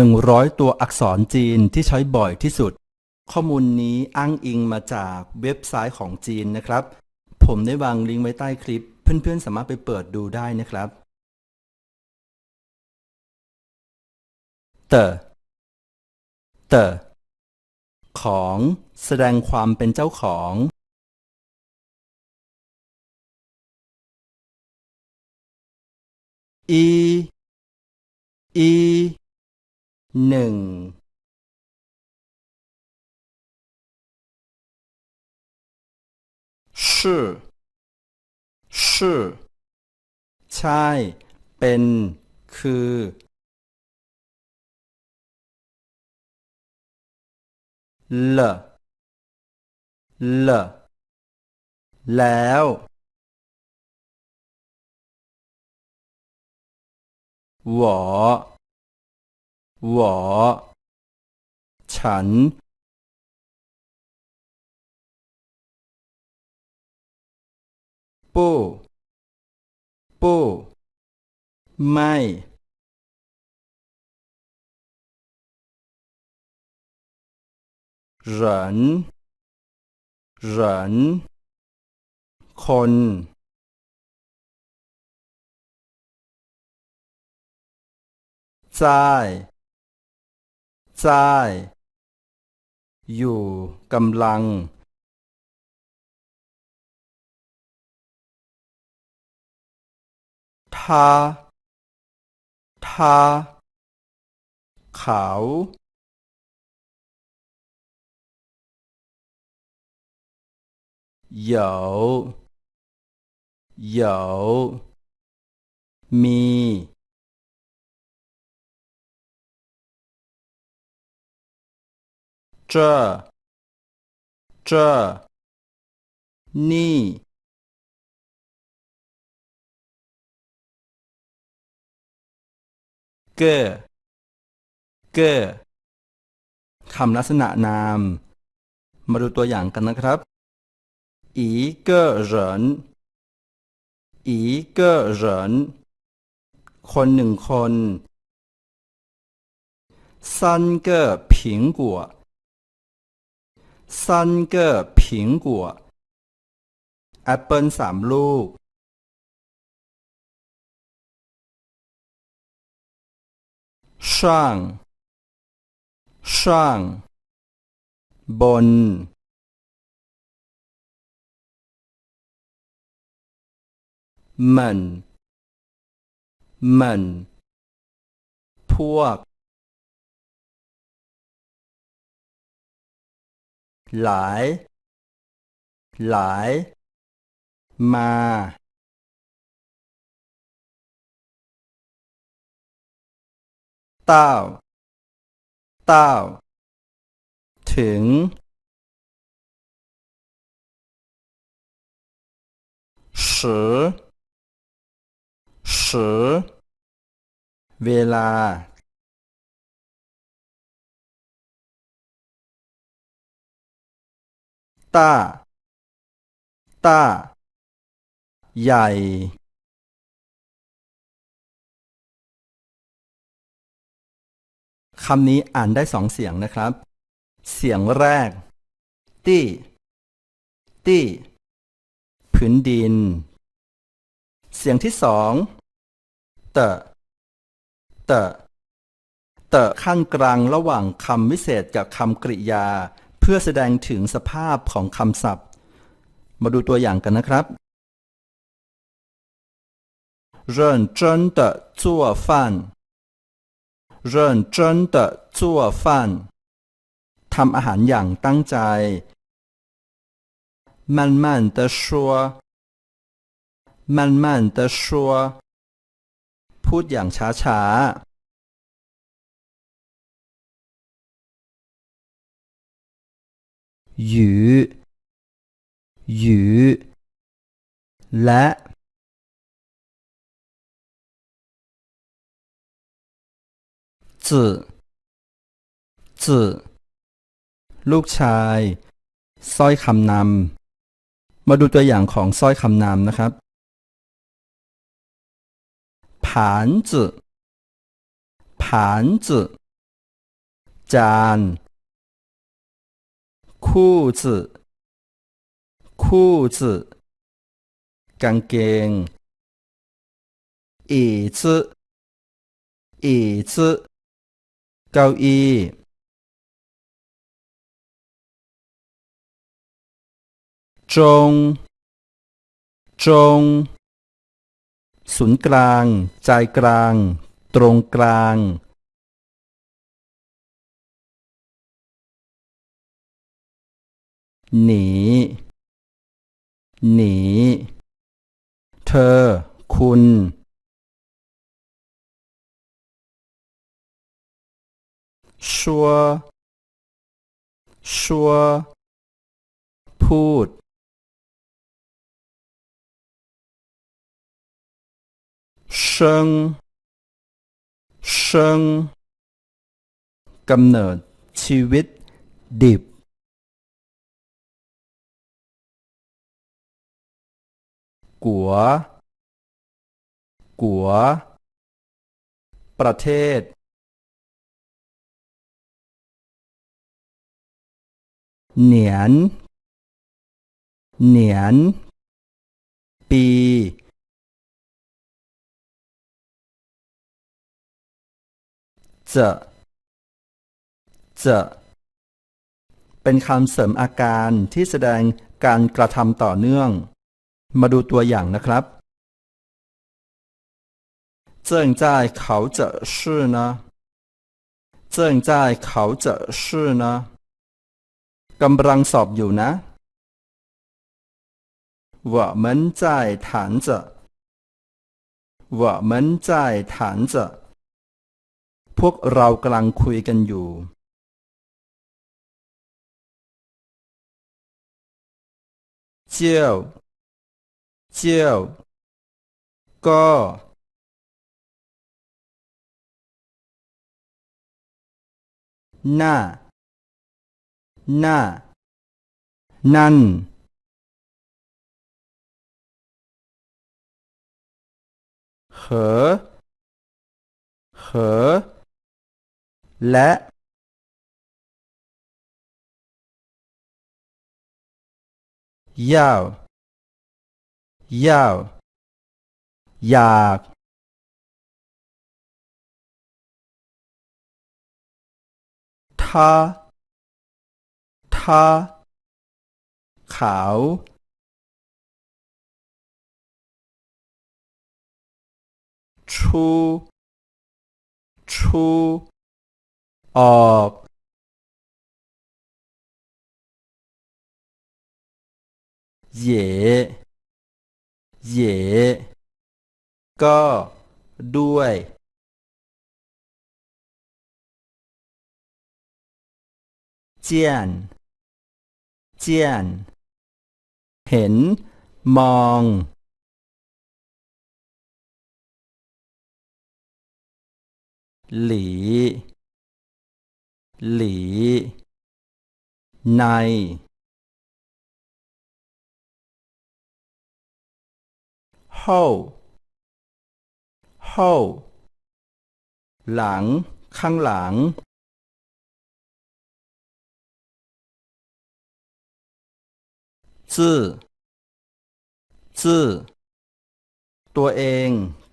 100 ตัวอักษรจีนที่ใช้บ่อยที่สุด ข้อมูลนี้อ้างอิงมาจากเว็บไซต์ของจีนนะครับ ผมได้วางลิงก์ไว้ใต้คลิป เพื่อนๆ สามารถไปเปิดดูได้นะครับเตอเตอของแสดงความเป็นเจ้าของอีอี หนึ่ง是是ใช่ เป็น คือ เลเลแล้ว หวอ หวอฉันปู้ปู้ไม่ เหรินเหรินคน在 ซ้าย อยู่กำลัง ทา ทา ขาว เหยาเหยามี 这这นี่ เก้อเก้อคำลักษณะนาม มาดูตัวอย่างกันนะครับ一个人一个人คนหนึ่งคน三个苹果 สามเกอร์ผิงกัวแอปเปิลสามลูก ช่าง ช่าง บน มัน มัน พวก หลาย หลาย มา เต้า เต้า ถึง十十เวลา ต้า ต้า ใหญ่ คำนี้อ่านได้สองเสียงนะครับ เสียงแรก ตี้ ตี้ พื้นดิน เสียงที่สองเตะเตะเตะขั้นกลางระหว่างคำวิเศษกับคำกริยา พื่อแสดงถึงสภาพของคำศัพท์ มาดูตัวอย่างกันนะครับ认真的做饭认真的做饭ทำอาหารอย่างตั้งใจ慢慢的说慢慢的说พูดอย่างช้าๆ หยูหยูและจื่อจื่อลูกชายสร้อยคำนำมาดูตัวอย่างของสร้อยคำนำนะครับผานจื่อผานจื่อจาน 裤子裤จื่อคู่จื่อกางเกงอีจื่เก้าอี้จง จง ศูนย์กลาง ใจกลาง ตรงกลาง หนี หนี เธอ คุณ ชัว ชัว พูด เชิง เชิงกำเนิดชีวิตดิบ กัว กัว ประเทศ เหนียน เหนียน ปีจะจะเป็นคำเสริมอาการที่แสดงการกระทำต่อเนื่อง มาดูตัวอย่างนะครับ正在考着试呢正在考着试呢กำลังสอบอยู่นะ我们在谈着我们在谈着พวกเรากำลังคุยกันอยู่ เจียว เจียว ก็ หน้า หน้า นั่น เหอ เหอ และ ยาว ยาวอยากถ้าถ้าขาว ชู ชู ออกเย่ เย่ก็ด้วย เจียน เจียน เห็น มอง หลี หลี ใน 后后หลัง ข้างหลังจื้อจื้อตัวเอง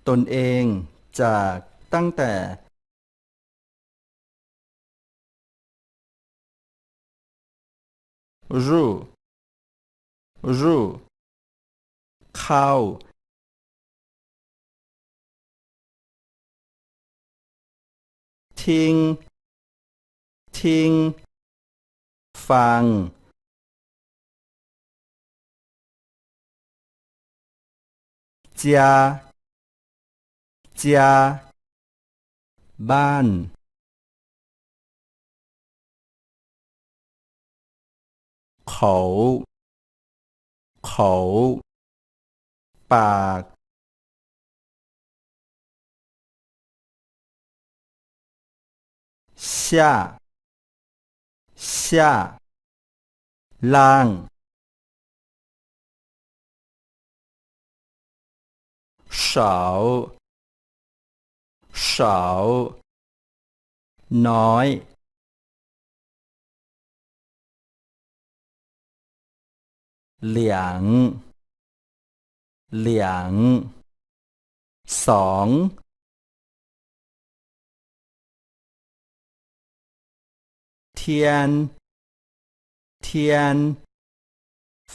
ตนเอง จากตั้งแต่ รูรูเข้า ทิ้งทิ้งฟัง家家บ้านเขาเขาปาก 下下浪。手手 n o i 两两 song เทียน เทียน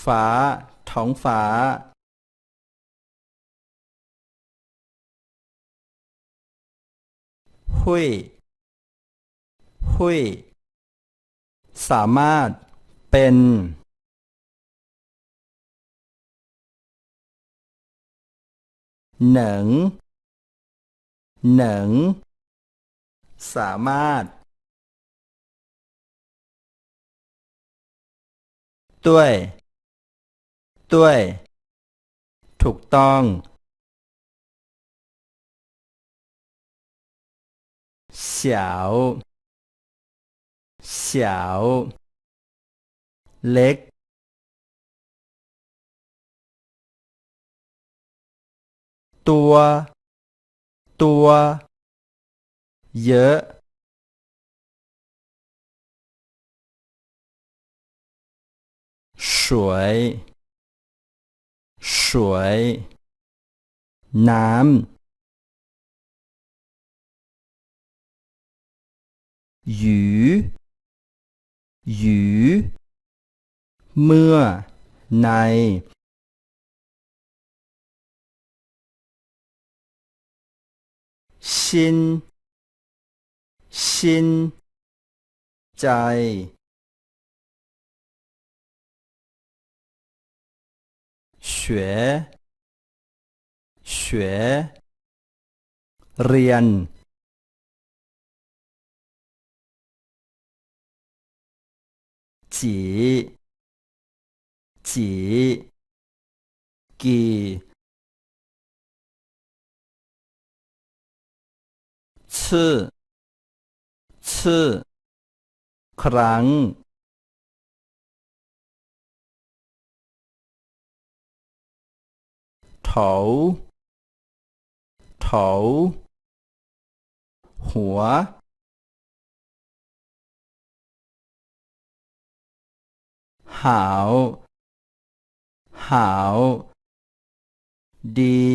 ฟ้าท้องฟ้าหุยหุยสามารถเป็นหนิงหนิงสามารถ ด้วย ด้วย ถูกต้อง小小เล็ก ตัว ตัว เยอะ 水水น้ำหยูหยูเมื่อในชินชิ 学学เรียนจีจีกีชื่อชื่อครั้ง เถาเถาหัวหาวหาวดี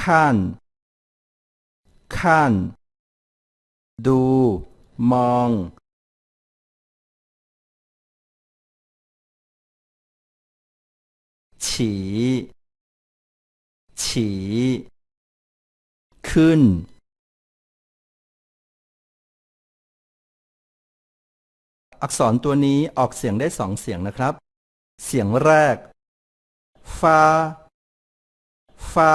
ขั้น ขั้น ดู มอง ฉีฉีขึ้น อักษรตัวนี้ออกเสียงได้สองเสียงนะครับ เสียงแรกฟาฟา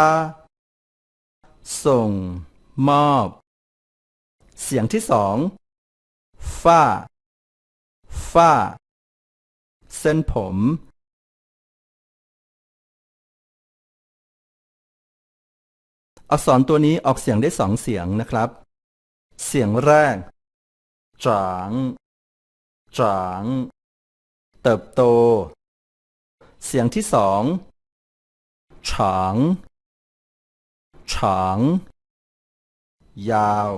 ส่ง มอบ เสียงที่สองฟ้าฟ้าเส้นผม อักษรตัวนี้ออกเสียงได้สองเสียงนะครับ เสียงแรกจางจางเติบโต เสียงที่สองฉางฉางยาว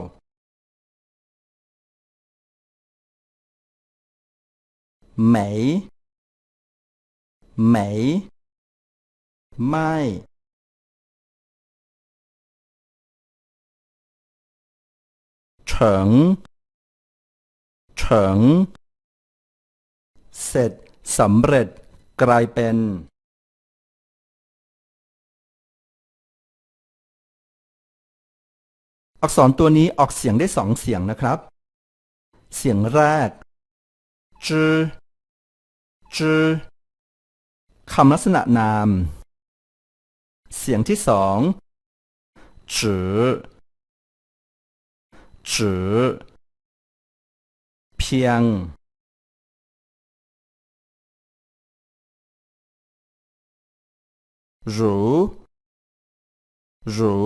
ไหม ไหม ไม่ เฉิงเฉิงเสร็จสำเร็จกลายเป็นอักษรตัวนี้ออกเสียงได้สองเสียงนะครับ เสียงแรกจือจือคำลักษณะนาม เสียงที่สองจือ จือเพียง หรูหรู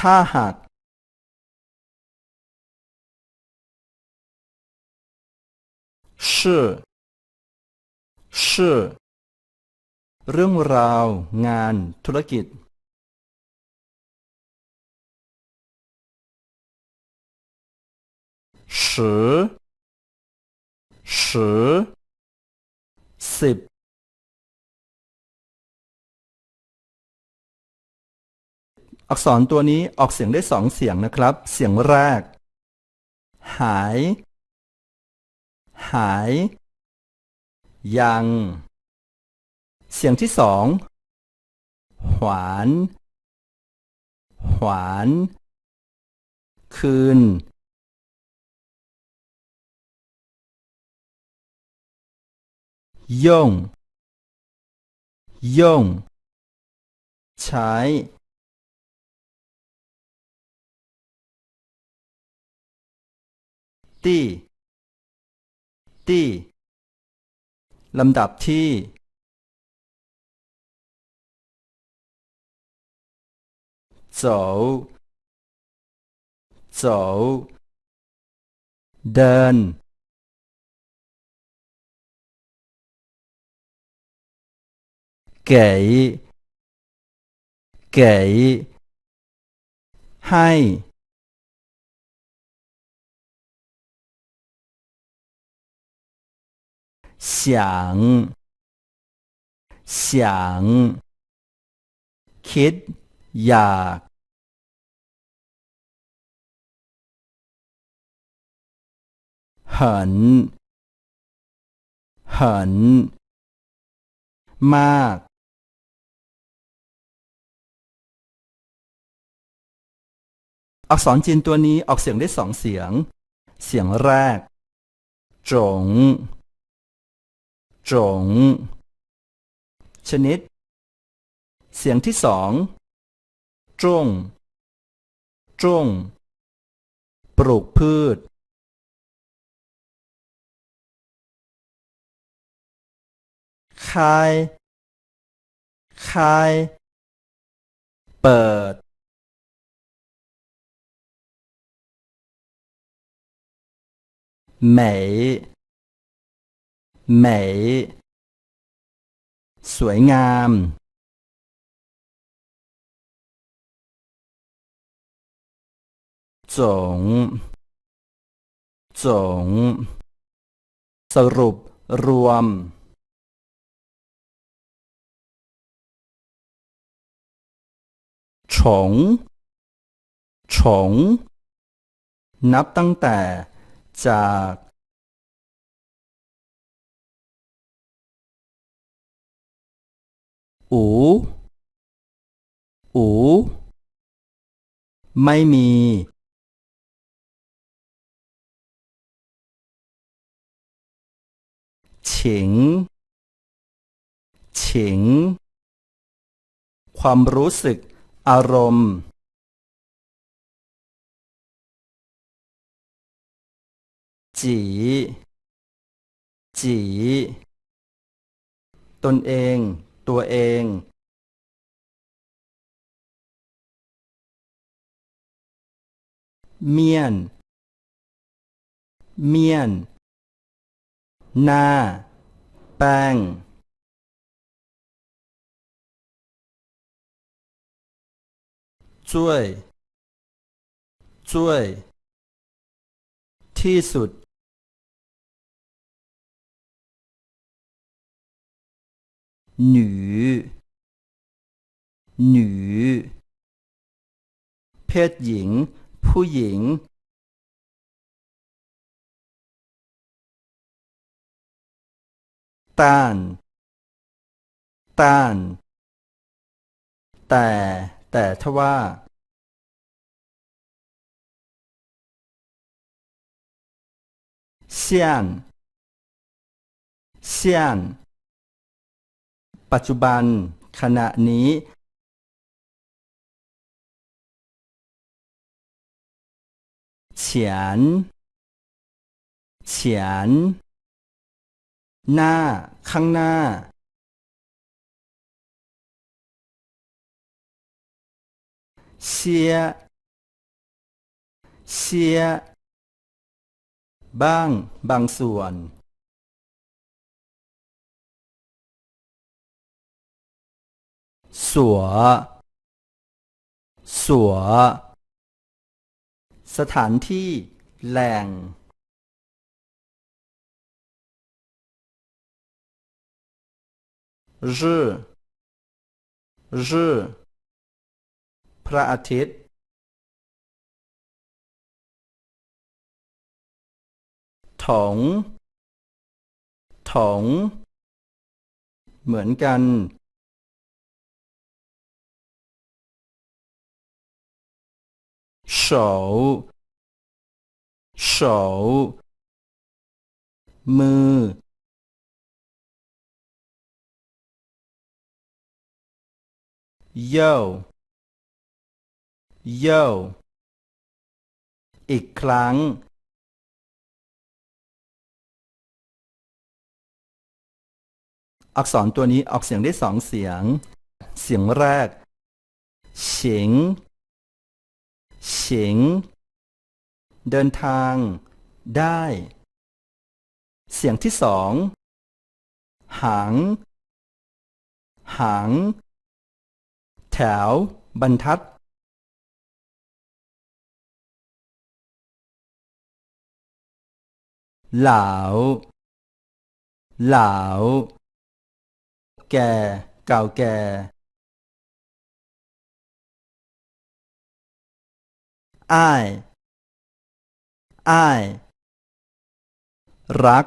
ถ้าหาก是是เรื่องราว งาน ธุรกิจ สิสิสิบอักษรตัวนี้ออกเสียงได้สองเสียงนะครับ เสียงแรก หาย หาย ยัง เสียงที่สอง หวาน หวาน คืน ย่งย่งใช้ ตี้ตี้ลำดับที่走走เดิน ก๋เก๋ให้想想คิดอยากหันหันมาก อักษรจีนตัวนี้ออกเสียงได้สองเสียง เสียงแรก จง จง ชนิด เสียงที่สองจง จง ปลูกพืช คาย คาย เปิด เหมยเหมยสวยงาม จง จง สรุปรวม ฉง ฉง นับตั้งแต่ จากอูอูไม่มี ฉิง ฉิง ความรู้สึกอารมณ์ จีจีตนเอง ตัวเอง เมียน เมียน หน้า แป้ง ช่วย ช่วย ที่สุด หนูหนูเพศหญิง ผู้หญิงต้านต้าน แต่แต่ทว่า เซียน เซียน ปัจจุบัน ขณะนี้เฉียนเฉียนหน้า ข้างหน้าเสียเสียบ้าง บางส่วน สัวสัว สถานที่แหล่ง รื้อรื้พระอาทิตย์ถงถงเหมือนกัน 手手มือโยโยอีกครั้งอักษรตัวนี้ออกเสียงได้สองเสียง เสียงแรกเฉียง ฉียงเดินทาง ได้ เสียงที่สอง หาง หาง แถว บรรทัด เหลา เหลา แก่ เก่าแก่ อ้าย อ้าย รัก